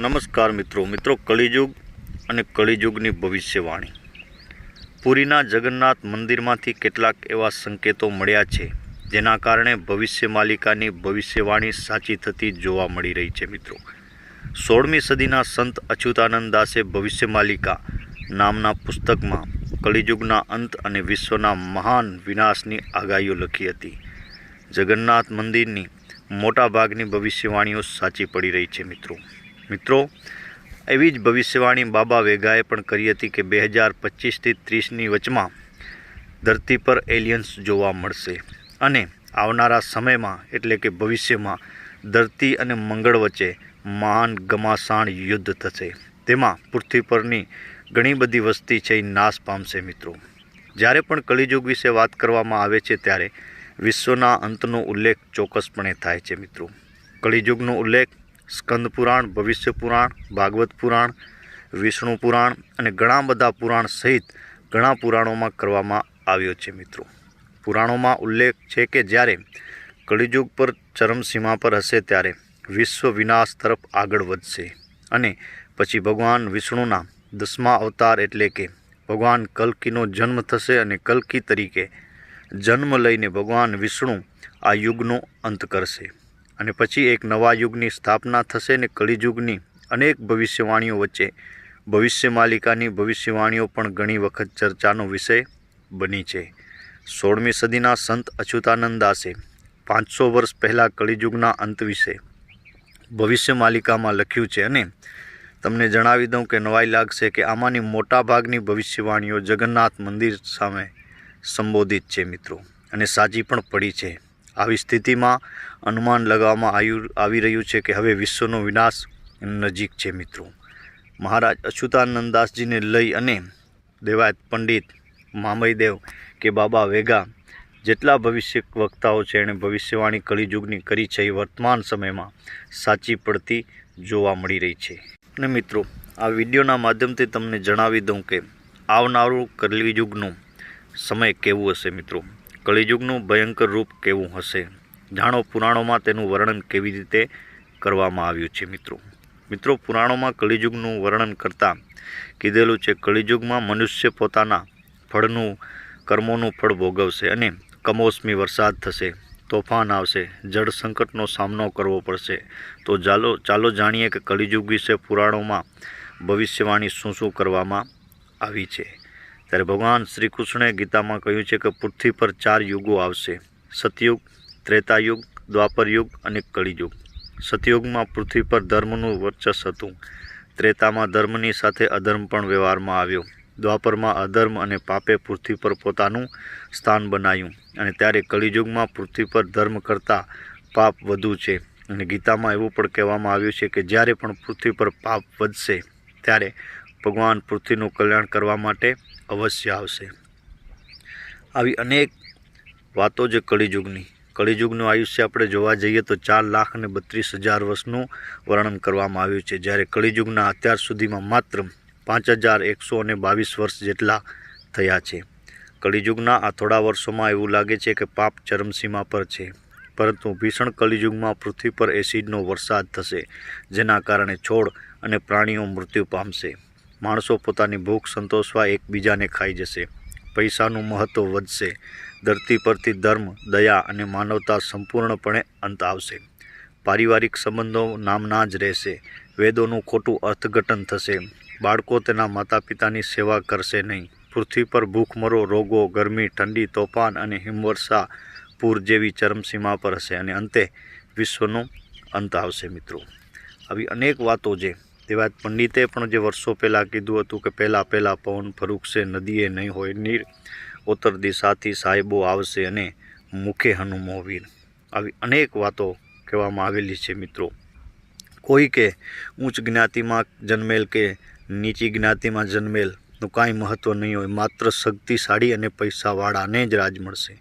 નમસ્કાર મિત્રો. મિત્રો, કળીયુગ અને કળીયુગની ભવિષ્યવાણી. પુરીના જગન્નાથ મંદિરમાંથી કેટલાક એવા સંકેતો મળ્યા છે, જેના કારણે ભવિષ્ય માલિકાની ભવિષ્યવાણી સાચી થતી જોવા મળી રહી છે મિત્રો. સોળમી સદીના સંત અચ્યુતાનંદ દાસે ભવિષ્ય માલિકા નામના પુસ્તકમાં કલિયુગના અંત અને વિશ્વના મહાન વિનાશની આગાહીઓ લખી હતી. જગન્નાથ મંદિરની મોટાભાગની ભવિષ્યવાણીઓ સાચી પડી રહી છે મિત્રો. મિત્રો, એવી જ ભવિષ્યવાણી બાબા વેગાએ પણ કરી હતી કે બે હજાર પચીસથી ત્રીસની વચમાં ધરતી પર એલિયન્સ જોવા મળશે. અને આવનારા સમયમાં, એટલે કે ભવિષ્યમાં, ધરતી અને મંગળ વચ્ચે મહાન ગમાસાણ યુદ્ધ થશે. તેમાં પૃથ્વી પરની ઘણી બધી વસ્તી છે એ નાશ પામશે મિત્રો. જ્યારે પણ કલિયુગ વિશે વાત કરવામાં આવે છે ત્યારે વિશ્વના અંતનો ઉલ્લેખ ચોક્કસપણે થાય છે મિત્રો. કલિયુગનો ઉલ્લેખ સ્કંદ પુરાણ, ભવિષ્ય પુરાણ, ભાગવત પુરાણ, વિષ્ણુ પુરાણ અને ઘણા બધા પુરાણ સહિત ઘણા પુરાણોમાં કરવામાં આવ્યો છે મિત્રો. પુરાણોમાં ઉલ્લેખ છે કે જ્યારે કળિયુગ પર ચરમસીમા પર હશે ત્યારે વિશ્વ વિનાશ તરફ આગળ વધશે અને પછી ભગવાન વિષ્ણુના દસમા અવતાર એટલે કે ભગવાન કલ્કીનો જન્મ થશે અને કલ્કી તરીકે જન્મ લઈને ભગવાન વિષ્ણુ આ યુગનો અંત કરશે. અને પછી એક નવા યુગની સ્થાપના થશે ને કલિયુગની અનેક ભવિષ્યવાણીઓ વચ્ચે. ભવિષ્ય માલિકાની ભવિષ્યવાણીઓ પણ ઘણી વખત ચર્ચાનો વિષય બની છે. સોળમી સદીના સંત અચ્યુતાનંદ દાસે પાંચસો વર્ષ પહેલાં કલિયુગના અંત વિશે ભવિષ્ય માલિકામાં લખ્યું છે અને તમને જણાવી દઉં કે નવાઈ લાગશે કે આમાંની મોટાભાગની ભવિષ્યવાણીઓ જગન્નાથ મંદિર સામે સંબોધિત છે મિત્રો. અને સાચી પણ પડી છે. આવી સ્થિતિમાં અનુમાન લગાવવામાં આવ્યું આવી રહ્યું છે કે હવે વિશ્વનો વિનાશ નજીક છે મિત્રો. મહારાજ અચ્યુતાનંદ લઈ અને દેવાયત પંડિત મામયદેવ કે બાબા વેગા જેટલા ભવિષ્ય વક્તાઓ છે એણે ભવિષ્યવાણી કળીયુગની કરી છે એ વર્તમાન સમયમાં સાચી પડતી જોવા મળી રહી છે. અને મિત્રો, આ વિડીયોના માધ્યમથી તમને જણાવી દઉં કે આવનારું કલિયુગનું સમય કેવું હશે મિત્રો? કલિયુગનું ભયંકર રૂપ કેવું હશે? જાણો, પુરાણોમાં તેનું વર્ણન કેવી રીતે કરવામાં આવ્યું છે મિત્રો? મિત્રો, પુરાણોમાં કળિયુગનું વર્ણન કરતાં કીધેલું છે, કળિયુગમાં મનુષ્ય પોતાના ફળનું, કર્મોનું ફળ ભોગવશે અને કમોસમી વરસાદ થશે, તોફાન આવશે, જળ સંકટનો સામનો કરવો પડશે. તો ચાલો ચાલો જાણીએ કે કળીયુગ વિશે પુરાણોમાં ભવિષ્યવાણી શું શું કરવામાં આવી છે. ત્યારે ભગવાન શ્રી કૃષ્ણે ગીતામાં કહ્યું છે કે પૃથ્વી પર ચાર યુગો આવશે. સતયુગ, ત્રેતાયુગ, દ્વાપરયુગ અને કળિયુગ. સતયુગમાં પૃથ્વી પર ધર્મનું વર્ચસ્વ હતું. ત્રેતામાં ધર્મની સાથે અધર્મ પણ વ્યવહારમાં આવ્યો. દ્વાપરમાં અધર્મ અને પાપે પૃથ્વી પર પોતાનું સ્થાન બનાવ્યું અને ત્યારે કળિયુગમાં પૃથ્વી પર ધર્મ કરતાં પાપ વધુ છે. અને ગીતામાં એવું પણ કહેવામાં આવ્યું છે કે જ્યારે પણ પૃથ્વી પર પાપ વધશે, ત્યારે ભગવાન પૃથ્વીનું કલ્યાણ કરવા માટે અવશ્ય આવશે. આવી અનેક વાતો જે કળિયુગની. કળિયુગનું આયુષ્ય આપણે જોવા જઈએ તો ચાર લાખ અને બત્રીસ હજાર વર્ષનું વર્ણન કરવામાં આવ્યું છે. જ્યારે કળિયુગના અત્યાર સુધીમાં માત્ર પાંચ હજાર એકસો અને બાવીસ વર્ષ જેટલા થયા છે. કળિયુગના આ થોડા વર્ષોમાં એવું લાગે છે કે પાપ ચરમસીમા પર છે. પરંતુ ભીષણ કલિયુગમાં પૃથ્વી પર એસિડનો વરસાદ થશે, જેના કારણે છોડ અને પ્રાણીઓ મૃત્યુ પામશે. માણસો પોતાની ભૂખ સંતોષવા એકબીજાને ખાઈ જશે. પૈસાનું મહત્ત્વ વધશે. ધરતી પરથી ધર્મ, દયા અને માનવતા સંપૂર્ણપણે અંત આવશે. પારિવારિક સંબંધો નામના જ રહેશે. વેદોનું ખોટું અર્થઘટન થશે. બાળકો તેના માતા પિતાની સેવા કરશે નહીં. પૃથ્વી પર ભૂખમરો રોગો, ગરમી, ઠંડી, તોફાન અને હિમવર્ષા પૂર જેવી ચરમસીમા પર હશે અને અંતે વિશ્વનો અંત આવશે મિત્રો. આવી અનેક વાતો છે તેવા પંડિતે પણ જે વર્ષો પહેલાં કીધું હતું કે પહેલાં પહેલાં પવન ફરૂકશે નદીએ નહીં હોય નીર, ઉત્તર દિશાથી સાહેબો આવશે અને મુખે હનુમોવીર આવી અનેક વાતો કહેવામાં આવેલી છે મિત્રો. કોઈ કે ઉચ્ચ જ્ઞાતિમાં જન્મેલ કે નીચી જ્ઞાતિમાં જન્મેલનું કાંઈ મહત્ત્વ નહીં હોય, માત્ર શક્તિશાળી અને પૈસાવાળાને જ રાજ મળશે.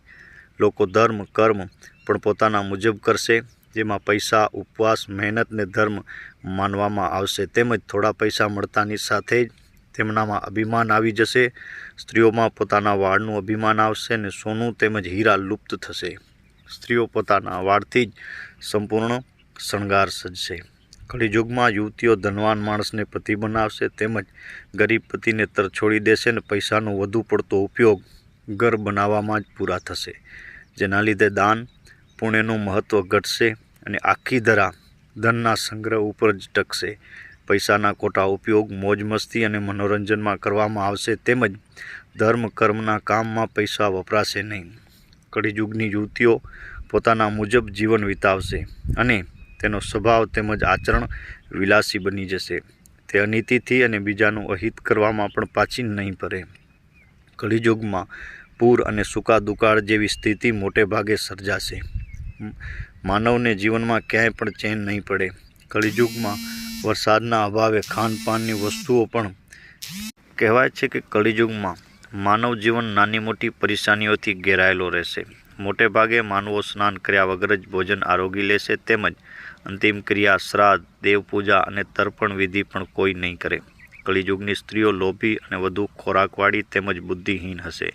લોકો ધર્મ, કર્મ પણ પોતાના મુજબ કરશે. જેમાં પૈસા, ઉપવાસ, મહેનત ને ધર્મ માનવામાં આવશે. તેમજ થોડા પૈસા મળતાની સાથે જ તેમનામાં અભિમાન આવી જશે. સ્ત્રીઓમાં પોતાના વાળનું અભિમાન આવશે ને સોનું તેમજ હીરા લુપ્ત થશે. સ્ત્રીઓ પોતાના વાળથી જ સંપૂર્ણ શણગાર સજશે કળીયુગમાં યુવતીઓ ધનવાન માણસને પતિ બનાવશે તેમજ ગરીબ પતિને તરછોડી દેશે ને પૈસાનો વધુ પડતો ઉપયોગ ઘર બનાવવામાં જ પૂરા થશે. જેના લીધે દાન પુણ્યનું મહત્ત્વ ઘટશે અને આખી ધરા ધનના સંગ્રહ ઉપર જ ટકશે. પૈસાના ખોટા ઉપયોગ મોજ મસ્તી અને મનોરંજનમાં કરવામાં આવશે તેમજ ધર્મ કર્મના કામમાં પૈસા વપરાશે નહીં. કળિયુગની યુવતીઓ પોતાના મુજબ જીવન વિતાવશે અને તેનો સ્વભાવ તેમજ આચરણ વિલાસી બની જશે. તે અનીતિથી અને બીજાનું અહિત કરવામાં પણ પાછી નહીં પડે કળીયુગમાં પૂર અને સૂકા દુકાળ જેવી સ્થિતિ મોટે ભાગે સર્જાશે. માનવને જીવનમાં ક્યાંય પણ ચેન નહીં પડે. કળિયુગમાં વરસાદના અભાવે ખાનપાનની વસ્તુઓ પણ કહેવાય છે કે કળિયુગમાં માનવ જીવન નાની મોટી પરેશાનીઓથી ઘેરાયેલો રહેશે. મોટે ભાગે માનવો સ્નાન કર્યા વગર જ ભોજન આરોગી લેશે તેમજ અંતિમ ક્રિયા, શ્રાદ્ધ, દેવપૂજા અને તર્પણ વિધિ પણ કોઈ નહીં કરે. કળિયુગની સ્ત્રીઓ લોભી અને વધુ ખોરાકવાળી તેમજ બુદ્ધિહીન હશે.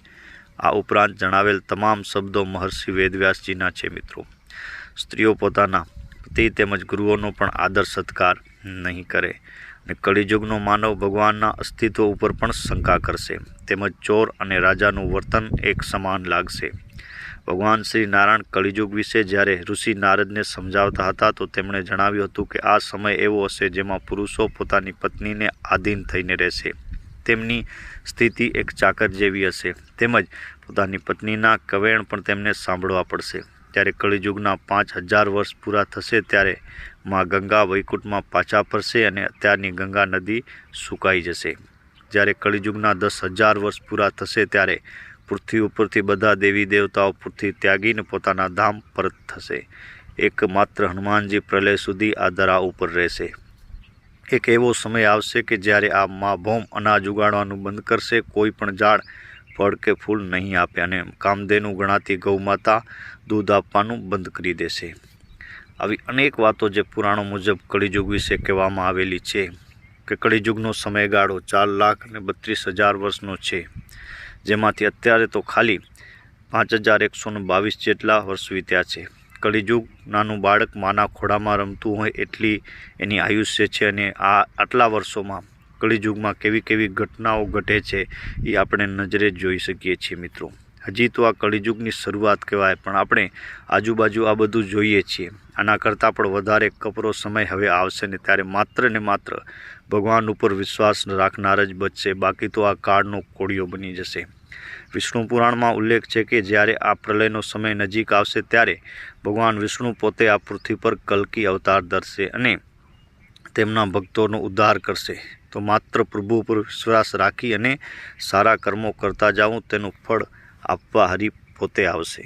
આ ઉપરાંત જણાવેલ તમામ શબ્દો મહર્ષિ વેદવ્યાસજીના છે, મિત્રો. સ્ત્રીઓ પોતાના પતિ તેમજ ગુરુઓનો પણ આદર સત્કાર નહીં કરે અને કળિયુગનો માનવ ભગવાનના અસ્તિત્વ ઉપર પણ શંકા કરશે. તેમજ ચોર અને રાજાનું વર્તન એક સમાન લાગશે. ભગવાન શ્રી નારાયણ કળિયુગ વિશે જ્યારે ઋષિ નારદને સમજાવતા હતા, તો તેમણે જણાવ્યું હતું કે આ સમય એવો હશે જેમાં પુરુષો પોતાની પત્નીને આધીન થઈને રહેશે. તેમની સ્થિતિ એક ચાકર જેવી હશે. તેમજ પોતાની પત્નીના કવેણ પણ તેમને સાંભળવા પડશે. ત્યારે કળિયુગના પાંચ હજાર વર્ષ પૂરા થશે ત્યારે માં ગંગા વૈકુંઠમાં પાછા ફરશે અને અત્યારની ગંગા નદી સુકાઈ જશે. જ્યારે કળિયુગના દસ હજાર વર્ષ પૂરા થશે ત્યારે પૃથ્વી ઉપરથી બધા દેવી દેવતાઓ પૃથ્વી ત્યાગીને પોતાના ધામ પરત થશે. એકમાત્ર હનુમાનજી પ્રલય સુધી આ ધરા ઉપર રહેશે. એક એવો સમય આવશે કે જ્યારે આ મા ભોમ અનાજ ઉગાડવાનું બંધ કરશે, કોઈ પણ ઝાડ ફળ કે ફૂલ નહીં આપે અને કામધેનું ગણાતી ગૌમાતા દૂધ આપવાનું બંધ કરી દેશે. આવી અનેક વાતો જે પુરાણો મુજબ કળીયુગ વિશે કહેવામાં આવેલી છે કે કળીયુગનો સમયગાળો ચાર લાખ અને બત્રીસ હજાર વર્ષનો છે. જેમાંથી અત્યારે તો ખાલી પાંચ હજાર એકસો બાવીસ જેટલા વર્ષ વીત્યા છે. કળિયુગ નાનું બાળક માના ખોડામાં રમતું હોય એટલી એની આયુષ્ય છે અને આ આટલા વર્ષોમાં કળિયુગમાં કેવી કેવી ઘટનાઓ ઘટે છે એ આપણે નજરે જોઈ શકીએ છીએ મિત્રો. હજી તો આ કળિયુગની શરૂઆત કહેવાય, પણ આપણે આજુબાજુ આ બધું જોઈએ છીએ. આના કરતાં પણ વધારે કપરો સમય હવે આવશે ને ત્યારે માત્ર ને માત્ર ભગવાન ઉપર વિશ્વાસ રાખનાર જ બચશે. બાકી તો આ કાળનો કોળિયો બની જશે. વિષ્ણુ પુરાણમાં ઉલ્લેખ છે કે જ્યારે આ પ્રલયનો સમય નજીક આવશે ત્યારે ભગવાન વિષ્ણુ પોતે આ પૃથ્વી પર કલ્કી અવતાર ધરશે અને તેમના ભક્તોનો ઉદ્ધાર કરશે. તો માત્ર પ્રભુ પર વિશ્વાસ રાખી અને સારા કર્મો કરતા જાઉં તેનું ફળ આપવા હરી પોતે આવશે.